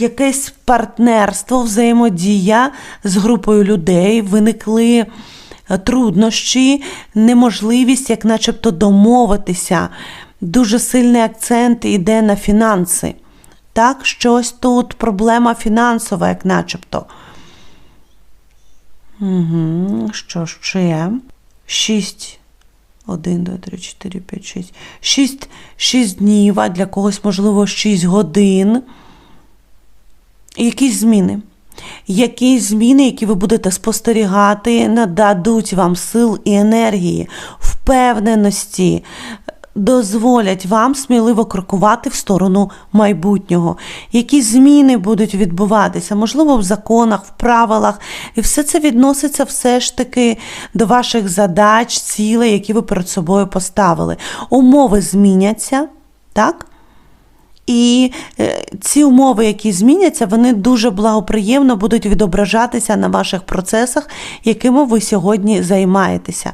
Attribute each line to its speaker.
Speaker 1: якесь партнерство, взаємодія з групою людей, виникли е, труднощі, неможливість, як начебто, домовитися. Дуже сильний акцент йде на фінанси. Так, щось тут проблема фінансова, як начебто. Угу. Що ще? Шість. Один, два, три, чотири, п'ять, шість. Шість, шість днів, а для когось, можливо, шість годин. Якісь зміни. Якісь зміни, які ви будете спостерігати, нададуть вам сил і енергії, впевненості, дозволять вам сміливо крокувати в сторону майбутнього. Які зміни будуть відбуватися, можливо, в законах, в правилах. І все це відноситься все ж таки до ваших задач, цілей, які ви перед собою поставили. Умови зміняться, так? І е, ці умови, які зміняться, вони дуже благоприємно будуть відображатися на ваших процесах, якими ви сьогодні займаєтеся.